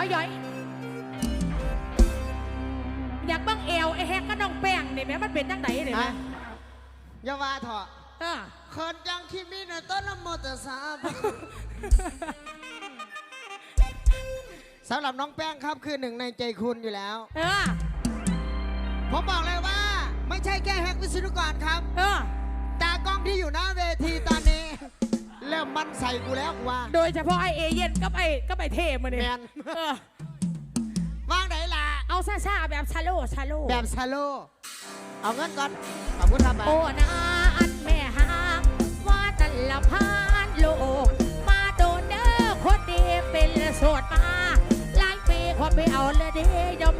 ้อยย้อยอยากบังเอวไอ้แฮกก็น้องแป้งนี่แม่มันเป็นจังไหนนี่แหอย่าว่าเถอะเอคนจังที่มีในต้นละมอเตอร์ซาบสำหรับน้องแป้งครับคือหนึ่งในใจคุณอยู่แล้วผมบอกเลยว่า ไม่ใช่แค่แฮกวิศนุกรครับ มมันใส่กูแล้วกูว่า โดยเฉพาะไอเอเย่นกับไอกับไอเทพมาเนี่ยแมนเออว่างไหนล่ะ เอาซาซาๆแบบชาโลชาโลแบบซาโล เอาเงินก่อน ขอบคุณครับโอ้นาอันแม่หางว่าตันละพานโลก มาโดนเด้อคนดีเป็นโสดมาหลายปีความไปเอาเลยดียอมมีมาดังเดินทางมาพอม